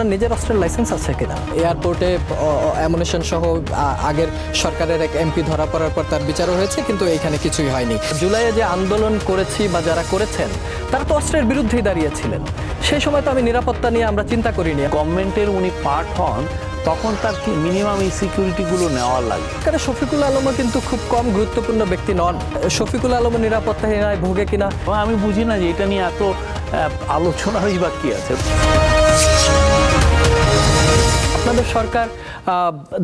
আপনার নিজের অস্ত্রের লাইসেন্স আছে কিনা? এয়ারপোর্টে অ্যামুনেশন সহ আগের সরকারের এক এমপি ধরা পড়ার পর তার বিচারও হয়েছে কিন্তু এইখানে কিছুই হয়নি। জুলাইয়ে যে আন্দোলন করেছি বা যারা করেছেন তারা তো অস্ত্রের বিরুদ্ধেই দাঁড়িয়েছিলেন। সেই সময় তো আমি নিরাপত্তা নিয়ে আমরা চিন্তা করিনি। গভর্নমেন্টের উনি পার্ট হন তখন তার কি মিনিমাম এই সিকিউরিটিগুলো নেওয়া লাগে? এখানে শফিকুল আলমও কিন্তু খুব কম গুরুত্বপূর্ণ ব্যক্তি নন। শফিকুল আলম নিরাপত্তাহীনায় ভোগে কিনা? আমি বুঝি না যে এটা নিয়ে এত আহ, আলোচনারই বা কি আছে। আপনাদের সরকার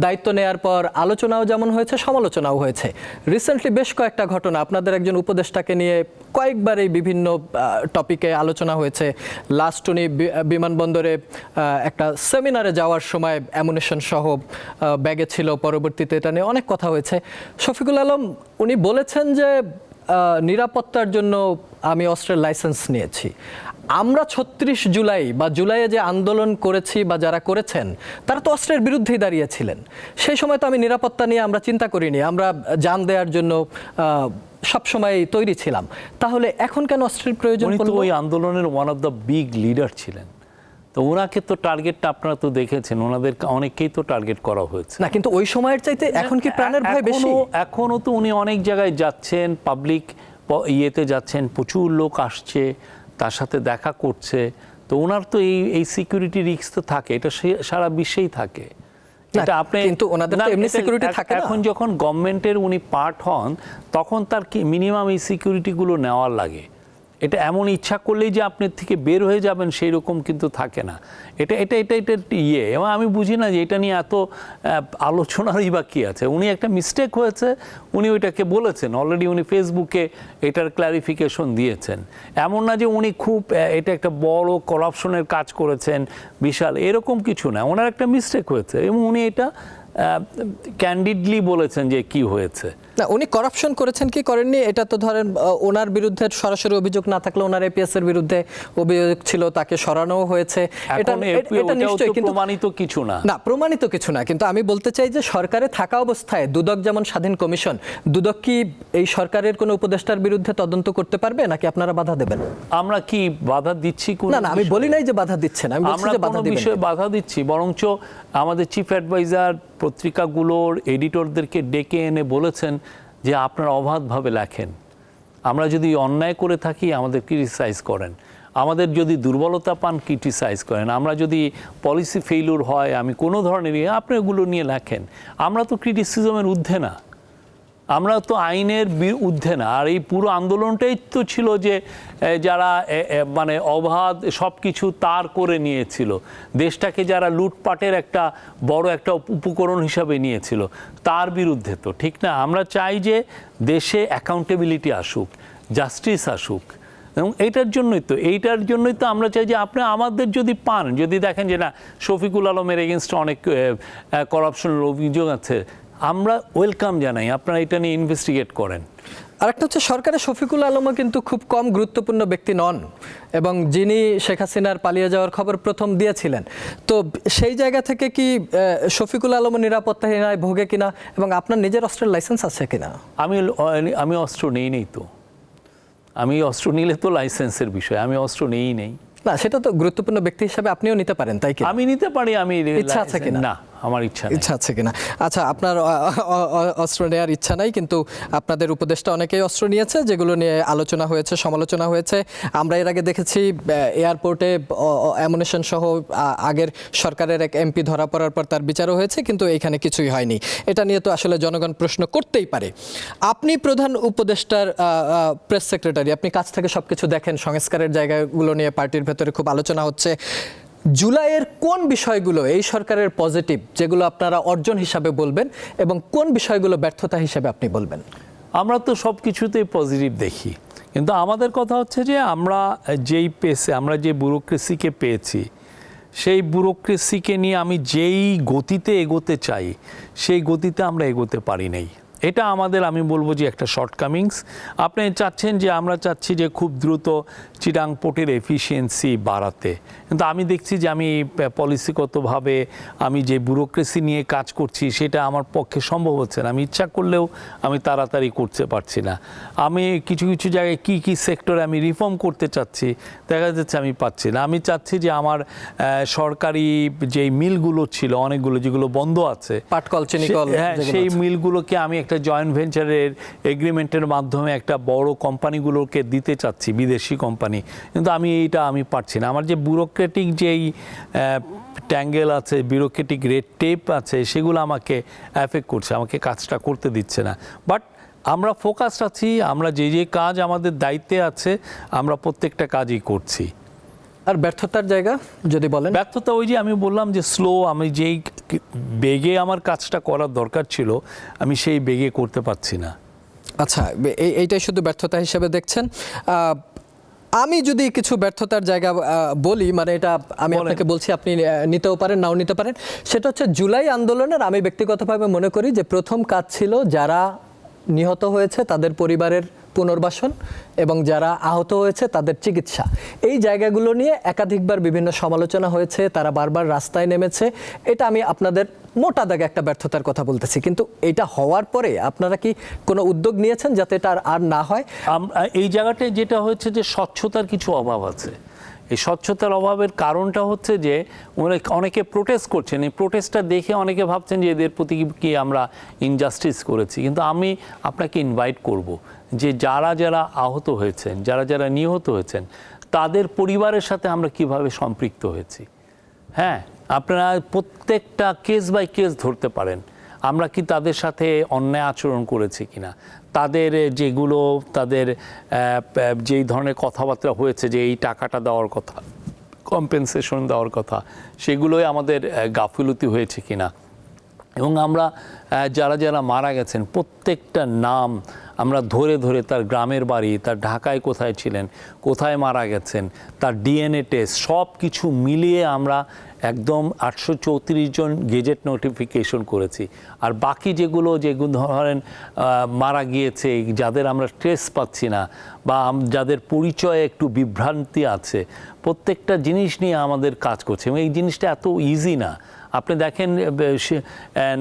দায়িত্ব নেয়ার পর আলোচনাও যেমন হয়েছে, সমালোচনাও হয়েছে। রিসেন্টলি বেশ কয়েকটা ঘটনা, আপনাদের একজন উপদেষ্টাকে নিয়ে কয়েকবার এই বিভিন্ন টপিকে আলোচনা হয়েছে। লাস্ট উনি বিমানবন্দরে একটা সেমিনারে যাওয়ার সময় অ্যামুনেশন সহ ব্যাগে ছিল। পরবর্তীতে এটা নিয়ে অনেক কথা হয়েছে। শফিকুল আলম, উনি বলেছেন যে নিরাপত্তার জন্য আমি অস্ত্রের লাইসেন্স নিয়েছি। আমরা ছত্রিশ জুলাই বা জুলাইয়ে যে আন্দোলন করেছি বা যারা করেছেন তারা তো অস্ত্রের বিরুদ্ধেই দাঁড়িয়েছিলেন। সেই সময় তো আমি নিরাপত্তা নিয়ে আমরা চিন্তা করিনি আমরা জান দেওয়ার জন্য সবসময় তৈরি ছিলাম। তাহলে এখন কেন অস্ত্রের প্রয়োজন ওই আন্দোলনের one of the big leader ছিলেন। তো ওনাকে তো টার্গেটটা আপনারা তো দেখেছেন ওনাদের অনেককেই তো টার্গেট করা হয়েছে। না কিন্তু ওই সময়ের চাইতে এখন কি প্রাণের ভয় বেশি? এখনো- এখনও তো উনি অনেক জায়গায় যাচ্ছেন পাবলিক ইয়েতে যাচ্ছেন প্রচুর লোক আসছে তার সাথে দেখা করছে। তো ওনার তো এই এই সিকিউরিটি রিস্ক তো থাকে এটা সে- সারা বিশ্বেই থাকে। এটা আপনি কিন্তু ওনাদের তো না, এমনি এখ- থাকে এখন যখন গভর্নমেন্টের উনি পার্ট হন তখন তার কি মিনিমাম এই সিকিউরিটিগুলো নেওয়ার লাগে। এটা এমন ইচ্ছা করলেই যে আপনার থেকে বের হয়ে যাবেন, সেই রকম কিন্তু থাকে না। এটা এটা এটা এটা ইয়ে। এবং আমি বুঝি না যে এটা নিয়ে এত আলোচনারই বা কী আছে। উনি একটা মিস্টেক হয়েছে, উনি ওইটাকে বলেছেন। অলরেডি উনি ফেসবুকে এটার ক্লারিফিকেশন দিয়েছেন। এমন না যে উনি খুব এটা একটা বড় করাপশনের কাজ করেছেন, বিশাল, এরকম কিছু না। ওনার একটা মিস্টেক হয়েছে। এবং উনি এটা ক্যান্ডিডলি বলেছেন যে কি হয়েছে। না উনি করাপশন করেছেন কি করেননি? এটা তো ধরেন ওনার বিরুদ্ধে সরাসরি অভিযোগ না থাকলে ওনার এপিএস এর বিরুদ্ধে অভিযোগ ছিল তাকে সরানো হয়েছে। এটা এটা- নিশ্চয়ই কিন্তু প্রমাণিত কিছু না। না প্রমাণিত কিছু না কিন্তু আমি বলতে চাই যে সরকারে থাকা অবস্থায় দুদক যেমন স্বাধীন কমিশন দুদক কি এই সরকারের কোনো উপদেষ্টার বিরুদ্ধে তদন্ত করতে পারবে নাকি আপনারা বাধা দেবেন? আমরা কি বাধা দিচ্ছি কোন না না আমি বলি নাই যে বাধা দিচ্ছেন আমি বলছি যে বাধা দিবেন। বিষয়ে বাধা দিচ্ছি বরঞ্চ আমাদের চিফ অ্যাডভাইজার পত্রিকাগুলোর এডিটরদেরকে ডেকে এনে বলেছেন যে আপনারা অবাধভাবে লেখেন। আমরা যদি অন্যায় করে থাকি আমাদের ক্রিটিসাইজ করেন। আমাদের যদি দুর্বলতা পান ক্রিটিসাইজ করেন। আমরা যদি পলিসি ফেইলুর হয় আমি কোনো ধরনের ইয়ে, আপনি এগুলো নিয়ে লেখেন। আমরা তো ক্রিটিসিজমের ঊর্ধ্বে না। আমরা তো আইনের ঊর্ধ্বে না, আর এই পুরো আন্দোলনটাই তো ছিল যে যারা মানে অবাধ সব কিছু তার করে নিয়েছিল। দেশটাকে যারা লুটপাটের একটা বড় একটা উপ- উপকরণ হিসাবে নিয়েছিল, তার বিরুদ্ধে তো, ঠিক না? আমরা চাই যে দেশে অ্যাকাউন্টেবিলিটি আসুক জাস্টিস আসুক, এবং এইটার জন্যই তো, এইটার জন্যই তো আমরা চাই যে আপনি আমাদের যদি পান, যদি দেখেন যে না, শফিকুল আলমের এগেনস্টে অনেক করাপশনের অভিযোগ আছে আমরা ওয়েলকাম জানাই আপনারা এটা নিয়ে ইনভেস্টিগেট করেন। আরেকটা হচ্ছে সরকারের শফিকুল আলমও কিন্তু খুব কম গুরুত্বপূর্ণ ব্যক্তি নন এবং যিনি শেখ হাসিনার পালিয়ে যাওয়ার খবর প্রথম দিয়েছিলেন। তো সেই জায়গা থেকে কি শফিকুল আলম নিরাপত্তাহীনায় ভোগে কিনা এবং আপনার নিজের অস্ত্রের লাইসেন্স আছে কিনা? আমি আমি অস্ত্র নেই নেই তো। আমি অস্ত্র নিলে তো লাইসেন্সের বিষয় আমি অস্ত্র নেই নেই। না সেটা তো গুরুত্বপূর্ণ ব্যক্তি হিসাবে আপনিও নিতে পারেন তাই কি আমি নিতে পারি আমি ইচ্ছা আছে কিনা? না। আমার ইচ্ছা ইচ্ছা আছে কিনা? আচ্ছা আপনার অস্ত্র নেওয়ার ইচ্ছা নাই, কিন্তু আপনাদের উপদেষ্টা অনেকেই অস্ত্র নিয়েছে, যেগুলো নিয়ে আলোচনা হয়েছে, সমালোচনা হয়েছে। আমরা এর আগে দেখেছি এয়ারপোর্টে অ্যামুনেশন সহ আগের সরকারের এক এমপি ধরা পড়ার পর তার বিচারও হয়েছে, কিন্তু এখানে কিছুই হয়নি। এটা নিয়ে তো আসলে জনগণ প্রশ্ন করতেই পারে। আপনি প্রধান উপদেষ্টার প্রেস সেক্রেটারি আপনি কাছ থেকে সবকিছু দেখেন, সংস্কারের জায়গাগুলো নিয়ে পার্টির ভেতরে খুব আলোচনা হচ্ছে। জুলাইয়ের কোন বিষয়গুলো এই সরকারের পজিটিভ যেগুলো আপনারা অর্জন হিসাবে বলবেন এবং কোন বিষয়গুলো ব্যর্থতা হিসাবে আপনি বলবেন? আমরা তো সব কিছুতেই পজিটিভ দেখি। কিন্তু আমাদের কথা হচ্ছে যে আমরা যেই পেসে, আমরা যে ব্যুরোক্রেসিকে পেয়েছি, সেই ব্যুরোক্রেসিকে নিয়ে আমি যেই গতিতে এগোতে চাই, সেই গতিতে আমরা এগোতে পারি নাই। এটা আমাদের আমি বলব যে একটা শর্টকামিংস আপনি চাচ্ছেন যে আমরা চাচ্ছি যে খুব দ্রুত চিটাং পোর্টের এফিসিয়েন্সি বাড়াতে। কিন্তু আমি দেখছি যে আমি পলিসিগতভাবে আমি যে ব্যুরোক্রেসি নিয়ে কাজ করছি সেটা আমার পক্ষে সম্ভব হচ্ছে না। আমি ইচ্ছা করলেও আমি তাড়াতাড়ি করতে পারছি না। আমি কিছু কিছু জায়গায় কি কি সেক্টরে আমি রিফর্ম করতে চাচ্ছি দেখা যাচ্ছে আমি পাচ্ছি না। আমি চাচ্ছি যে আমার সরকারি যেই মিলগুলো ছিল অনেকগুলো যেগুলো বন্ধ আছে পাটকল, চিনিকল হ্যাঁ সেই মিলগুলোকে আমি একটা জয়েন্ট ভেঞ্চারের এগ্রিমেন্টের মাধ্যমে একটা বড় কোম্পানিগুলোকে দিতে চাচ্ছি বিদেশি কোম্পানি কিন্তু আমি এইটা আমি পারছি না। আমার যে ব্যুরোক্রেটিক যেই ট্যাঙ্গেল আছে ব্যুরোক্রেটিক রেড টেপ আছে সেগুলো আমাকে অ্যাফেক্ট করছে আমাকে কাজটা করতে দিচ্ছে না। বাট আমরা ফোকাসড আছি আমরা যে যে কাজ আমাদের দায়িত্বে আছে আমরা প্রত্যেকটা কাজই করছি। আর ব্যর্থতার জায়গা যদি বলেন? ব্যর্থতা ওই যে আমি বললাম যে স্লো আমি যেই বেগে আমার কাজটা করার দরকার ছিল আমি সেই বেগে করতে পারছি না। আচ্ছা এই এইটাই শুধু ব্যর্থতা হিসেবে দেখছেন। আমি যদি কিছু ব্যর্থতার জায়গা বলি মানে এটা আমি। আপনাকে বলছি আপনি নিতেও পারেন নাও নিতে পারেন। সেটা হচ্ছে জুলাই আন্দোলনের আমি ব্যক্তিগতভাবে মনে করি যে প্রথম কাজ ছিল যারা নিহত হয়েছে তাদের পরিবারের পুনর্বাসন এবং যারা আহত হয়েছে তাদের চিকিৎসা। এই জায়গাগুলো নিয়ে একাধিকবার বিভিন্ন সমালোচনা হয়েছে, তারা বারবার রাস্তায় নেমেছে। এটা আমি আপনাদের মোটা দাগে একটা ব্যর্থতার কথা বলতেছি। কিন্তু এটা হওয়ার পরে আপনারা কি কোনো উদ্যোগ নিয়েছেন যাতে এটা আর- না হয়? এই জায়গাটায় যেটা হচ্ছে যে স্বচ্ছতার কিছু অভাব আছে। এই স্বচ্ছতার অভাবের কারণটা হচ্ছে যে অনেকে প্রোটেস্ট করছেন। এই প্রোটেস্টটা দেখে অনেকে ভাবছেন যে এদের প্রতি কি আমরা ইনজাস্টিস করেছি। কিন্তু আমি আপনাকে ইনভাইট করব যে যারা যারা আহত হয়েছেন, যারা যারা নিহত হয়েছেন, তাদের পরিবারের সাথে আমরা কীভাবে সম্পৃক্ত হয়েছি? হ্যাঁ আপনারা প্রত্যেকটা কেস বাই কেস ধরতে পারেন। আমরা কি তাদের সাথে অন্যায় আচরণ করেছি কিনা? তাদের যেগুলো, তাদের যেই ধরনের কথাবার্তা হয়েছে, যে এই টাকাটা দেওয়ার কথা কম্পেনসেশন দেওয়ার কথা, সেগুলোই আমাদের গাফিলতি হয়েছে কিনা? এবং আমরা যারা যারা মারা গেছেন, প্রত্যেকটা নাম আমরা ধরে ধরে তার গ্রামের বাড়ি, তার ঢাকায় কোথায় ছিলেন, কোথায় মারা গেছেন, তার ডিএনএ টেস্ট সব কিছু মিলিয়ে আমরা একদম আটশো চৌত্রিশ জন গেজেট নোটিফিকেশন করেছি। আর বাকি যেগুলো যেগুলো ধরেন মারা গিয়েছে, যাদের আমরা ট্রেস পাচ্ছি না বা যাদের পরিচয়ে একটু বিভ্রান্তি আছে, প্রত্যেকটা জিনিস নিয়ে আমাদের কাজ করছে এবং এই জিনিসটা এত ইজি না। আপনি দেখেন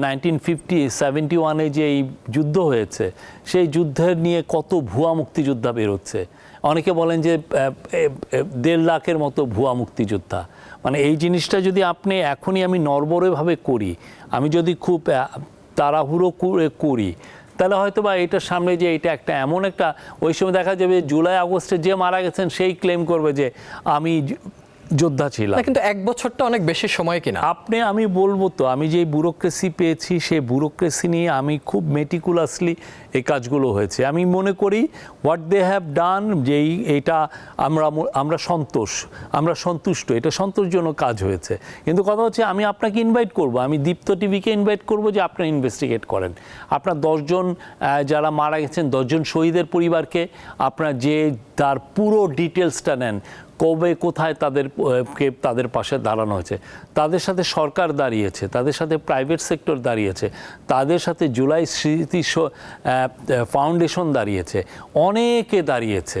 নাইনটিন ফিফটি সেভেন্টি ওয়ানে যে এই যুদ্ধ হয়েছে, সেই যুদ্ধের নিয়ে কত ভুয়া মুক্তিযোদ্ধা বেরোচ্ছে। অনেকে বলেন যে দেড় লাখের মতো ভুয়া মুক্তিযোদ্ধা। মানে এই জিনিসটা যদি আপনি এখনই আমি নর্বরেভাবে করি, আমি যদি খুব তাড়াহুড়ো করে তাহলে হয়তো বা এটার সামনে যে এটা একটা এমন একটা, ওই সময় দেখা যাবে জুলাই আগস্টে যে মারা গেছেন, সেই ক্লেম করবে যে আমি যোদ্ধা ছিলাম। কিন্তু এক বছরটা অনেক বেশি সময় কিনা। আপনি আমি বলব তো আমি যে ব্যুরোক্রেসি পেয়েছি সেই ব্যুরোক্রেসি নিয়ে আমি খুব মেটিকুলাসলি এই কাজগুলো হয়েছে। আমি মনে করি হোয়াট দে হ্যাভ ডান যেই এটা আমরা আমরা সন্তোষ আমরা সন্তুষ্ট এটা সন্তোষজনক কাজ হয়েছে। কিন্তু কথা হচ্ছে আমি আপনাকে ইনভাইট করব আমি দীপ্ত টিভিকে ইনভাইট করব যে আপনারা ইনভেস্টিগেট করেন। আপনার দশজন যারা মারা গেছেন দশজন শহীদের পরিবারকে আপনার যে তার পুরো ডিটেলসটা নেন। কবে কোথায় তাদের কে তাদের পাশে দাঁড়ানো হয়েছে? তাদের সাথে সরকার দাঁড়িয়েছে, তাদের সাথে প্রাইভেট সেক্টর দাঁড়িয়েছে, তাদের সাথে জুলাই স্মৃতি ফাউন্ডেশন দাঁড়িয়েছে, অনেকে দাঁড়িয়েছে।